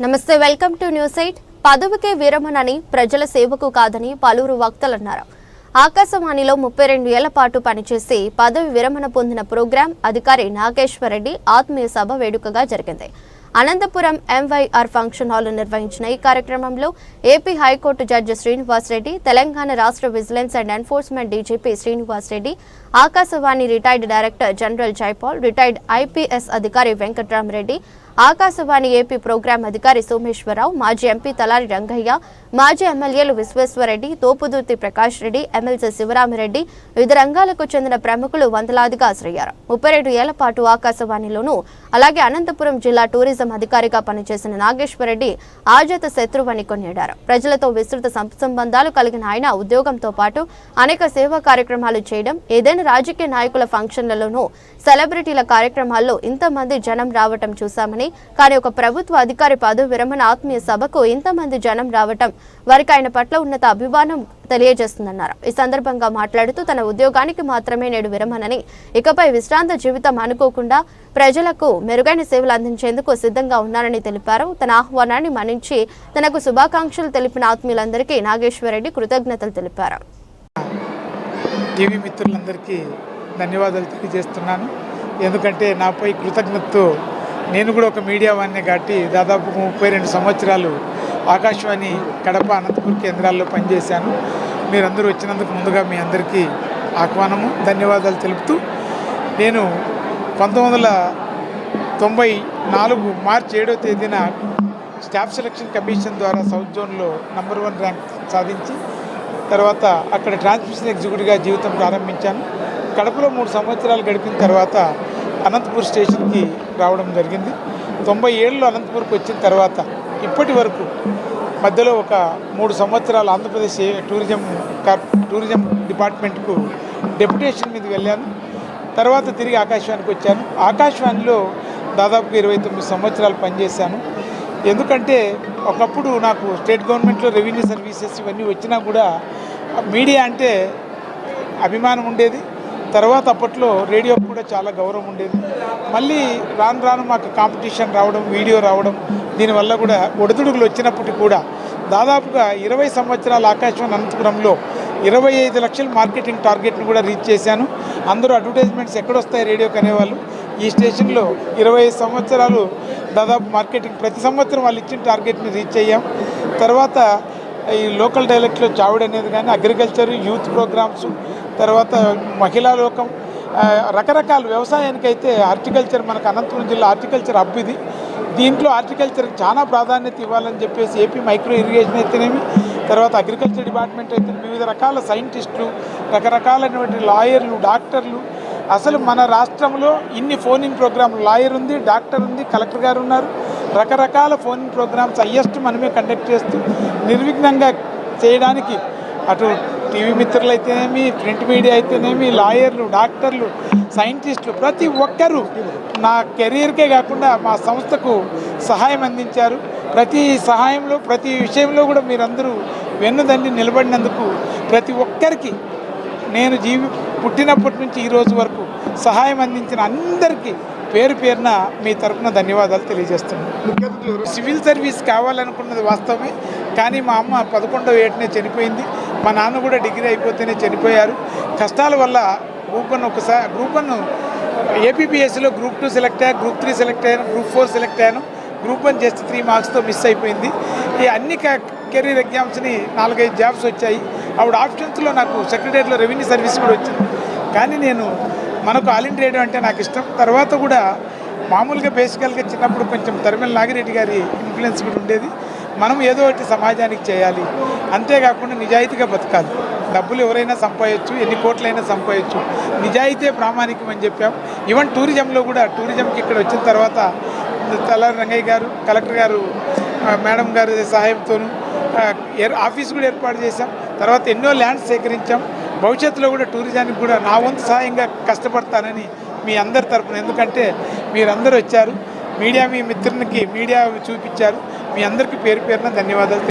నమస్తే welcome to news eight. పదవికే విరమణని ప్రజల సేవకు కాదని పలువురు వక్తలు అన్నారు ఆకాశవాణిలో ముప్పై రెండు ఏళ్ళ పాటు పనిచేసి పదవి విరమణ పొందిన ప్రోగ్రాం అధికారి నాగేశ్వరరెడ్డి ఆత్మీయ సభ వేడుకగా జరిగింది. అనంతపురం ఎంవైఆర్ ఫంక్షన్ హాల్ నిర్వహించిన ఈ కార్యక్రమంలో AP high court judge Srinivas Reddy Telangana రాష్ట్ర vigilance and enforcement DGP Srinivas Reddy Akashvani retired director general Jaipal retired IPS అధికారి వెంకట్రామరెడ్డి ఆకాశవాణి ఏపీ ప్రోగ్రాం అధికారి సోమేశ్వరరావు మాజీ ఎంపీ తలారి రంగయ్య మాజీ ఎమ్మెల్యేలు విశ్వేశ్వరరెడ్డి తోపుదుర్తి ప్రకాష్ రెడ్డి ఎమ్మెల్సీ శివరామిరెడ్డి వివిధ రంగాలకు చెందిన ప్రముఖులు వందలాదిగా హాజరయ్యారు ముప్పై రెండు ఏళ్ళ పాటు ఆకాశవాణిలోనూ అలాగే అనంతపురం జిల్లా టూరిజం అధికారిగా పనిచేసిన నాగేశ్వరరెడ్డి ఆజాత శత్రువని కొనియాడారు. ప్రజలతో విస్తృత సం- సంబంధాలు కలిగిన ఆయన ఉద్యోగంతో పాటు అనేక సేవా కార్యక్రమాలు చేయడం ఏదైనా రాజకీయ నాయకుల ఫంక్షన్లలోనూ సెలబ్రిటీల కార్యక్రమాల్లో ఇంతమంది జనం రావటం చూశామని కానీ ఒక ప్రభుత్వ అధికారి పదవి విరమణ ఆత్మీయ సభకు ఇంతమంది జనం రావటం వారికి ఆయన పట్ల ఉన్నత అభిమానం తెలియజేస్తుందన్నారు. ఈ సందర్భంగా మాట్లాడుతూ తన ఉద్యోగానికి మాత్రమే నేడు విరమణని. ఇకపై విశ్రాంత జీవితం అనుకోకుండా ప్రజలకు మెరుగైన సేవలు అందించేందుకు సిద్ధంగా ఉన్నారని తెలిపారు. తన ఆహ్వానాన్ని మన్నించి తనకు శుభాకాంక్షలు తెలిపిన ఆత్మీయులందరికీ నాగేశ్వరరెడ్డి కృతజ్ఞతలు తెలిపారు. టీవీ మిత్రులందరికీ ధన్యవాదాలు తెలియజేస్తున్నాను. ఎందుకంటే నాపై కృతజ్ఞతతో నేను కూడా ఒక మీడియా వాడిని కాబట్టి దాదాపు ముప్పై రెండు సంవత్సరాలు ఆకాశవాణి కడప అనంతపురం కేంద్రాల్లో పనిచేశాను. మీరందరూ వచ్చినందుకు ముందుగా మీ అందరికీ ఆహ్వానము ధన్యవాదాలు తెలుపుతూ నేను పంతొమ్మిది వందల తొంభై నాలుగు మార్చి ఏడో తేదీన స్టాఫ్ సెలక్షన్ కమిషన్ ద్వారా సౌత్ జోన్లో నంబర్ వన్ ర్యాంక్ సాధించి తర్వాత అక్కడ ట్రాన్స్మిషన్ ఎగ్జిక్యూటివ్గా జీవితం ప్రారంభించాను. కడపలో మూడు సంవత్సరాలు గడిపిన తర్వాత అనంతపూర్ స్టేషన్కి రావడం జరిగింది. తొంభై ఏళ్ళలో అనంతపూర్కి వచ్చిన తర్వాత ఇప్పటి వరకు మధ్యలో ఒక మూడు సంవత్సరాలు ఆంధ్రప్రదేశ్ టూరిజం కార్ టూరిజం డిపార్ట్మెంట్కు డెప్యుటేషన్ మీద వెళ్ళాను. తర్వాత తిరిగి ఆకాశవాణికి వచ్చాను. ఆకాశవాణిలో దాదాపు ఇరవై తొమ్మిది సంవత్సరాలు పనిచేశాను. ఎందుకంటే ఒకప్పుడు నాకు స్టేట్ గవర్నమెంట్లో రెవెన్యూ సర్వీసెస్ ఇవన్నీ వచ్చినా కూడా మీడియా అంటే అభిమానం ఉండేది. తర్వాత అప్పట్లో రేడియో కూడా చాలా గౌరవం ఉండేది. మళ్ళీ రాను రాను మాకు కాంపిటీషన్ రావడం వీడియో రావడం దీనివల్ల కూడా ఒడిదుడుగులు వచ్చినప్పటికీ కూడా దాదాపుగా ఇరవై సంవత్సరాల ఆకాశవాణి అనంతపురంలో ఇరవై ఐదు లక్షల మార్కెటింగ్ టార్గెట్ని కూడా రీచ్ చేశాను. అందరూ అడ్వర్టైజ్మెంట్స్ ఎక్కడొస్తాయి రేడియోకి అనేవాళ్ళు? ఈ స్టేషన్లో ఇరవై ఐదు సంవత్సరాలు దాదాపు మార్కెటింగ్ ప్రతి సంవత్సరం వాళ్ళు ఇచ్చిన టార్గెట్ని రీచ్ అయ్యాం. తర్వాత ఈ లోకల్ డైలెక్ట్లో చావుడు అనేది కానీ అగ్రికల్చర్ యూత్ ప్రోగ్రామ్స్ తర్వాత మహిళా లోకం రకరకాల వ్యవసాయానికి అయితే హార్టికల్చర్ మనకు అనంతపురం జిల్లా హార్టికల్చర్ హబ్ ఇది. దీంట్లో హార్టికల్చర్కి చాలా ప్రాధాన్యత ఇవ్వాలని చెప్పేసి ఏపీ మైక్రో ఇరిగేషన్ అయితేనేమి తర్వాత అగ్రికల్చర్ డిపార్ట్మెంట్ అయితే వివిధ రకాల సైంటిస్టులు రకరకాలైనటువంటి లాయర్లు డాక్టర్లు. అసలు మన రాష్ట్రంలో ఇన్ని ఫోన్ ఇన్ ప్రోగ్రాంలు లాయర్ ఉంది డాక్టర్ ఉంది కలెక్టర్ గారు ఉన్నారు. రకరకాల ఫోన్ ప్రోగ్రామ్స్ హయ్యెస్ట్ మనమే కండక్ట్ చేస్తూ నిర్విఘ్నంగా చేయడానికి అటు టీవీ మిత్రులు అయితేనేమి ప్రింట్ మీడియా అయితేనేమి లాయర్లు డాక్టర్లు సైంటిస్టులు ప్రతి ఒక్కరూ నా కెరీర్కే కాకుండా మా సంస్థకు సహాయం అందించారు. ప్రతి సహాయంలో ప్రతి విషయంలో కూడా మీరందరూ వెన్నుదండి నిలబడినందుకు ప్రతి ఒక్కరికి నేను జీవి పుట్టినప్పటి నుంచి ఈరోజు వరకు సహాయం అందించిన అందరికీ పేరు పేరున మీ తరఫున ధన్యవాదాలు తెలియజేస్తున్నాను. సివిల్ సర్వీస్ కావాలనుకున్నది వాస్తవమే కానీ మా అమ్మ పదకొండవ ఏటనే చనిపోయింది. మా నాన్న కూడా డిగ్రీ అయిపోతేనే చనిపోయారు. కష్టాల వల్ల గ్రూప్ వన్ ఒకసారి గ్రూప్ వన్ ఏపీపీఎస్సీలో గ్రూప్ టూ సెలెక్ట్ అయ్యాను గ్రూప్ త్రీ సెలెక్ట్ అయ్యాను గ్రూప్ ఫోర్ సెలెక్ట్ అయ్యాను. గ్రూప్ వన్ జస్ట్ త్రీ మార్క్స్తో మిస్ అయిపోయింది. ఈ అన్ని కెరీర్ ఎగ్జామ్స్ని నాలుగైదు జాబ్స్ వచ్చాయి. అప్పుడు ఆప్షన్స్లో నాకు సెక్రటరీలో రెవెన్యూ సర్వీస్ కూడా వచ్చింది. కానీ నేను మనకు ఆల్ ఇండియా రేడియో అంటే నాకు ఇష్టం. తర్వాత కూడా మామూలుగా బేసికల్గా చిన్నప్పుడు కొంచెం తరిమల నాగిరెడ్డి గారి ఇన్ఫ్లుయెన్స్ కూడా ఉండేది. మనం ఏదో ఒకటి సమాజానికి చేయాలి. అంతేకాకుండా నిజాయితీగా బతకాలి. డబ్బులు ఎవరైనా సంపాదించు ఎన్ని కోట్లైనా సంపాదించు నిజాయితీ ప్రామాణికం అని చెప్పాం. ఈవెన్ టూరిజంలో కూడా టూరిజంకి ఇక్కడ వచ్చిన తర్వాత తలారి రంగయ్య గారు కలెక్టర్ గారు మేడం గారి సహాయంతోనూ ఆఫీస్ కూడా ఏర్పాటు చేశాం. తర్వాత ఎన్నో ల్యాండ్స్ సేకరించాం. భవిష్యత్తులో కూడా టూరిజానికి కూడా నా వంతు సహాయంగా కష్టపడతానని మీ అందరి తరఫున ఎందుకంటే మీరందరూ వచ్చారు. మీడియా మీ మిత్రునికి మీడియా చూపించారు. మీ అందరికీ పేరు పేరున ధన్యవాదాలు.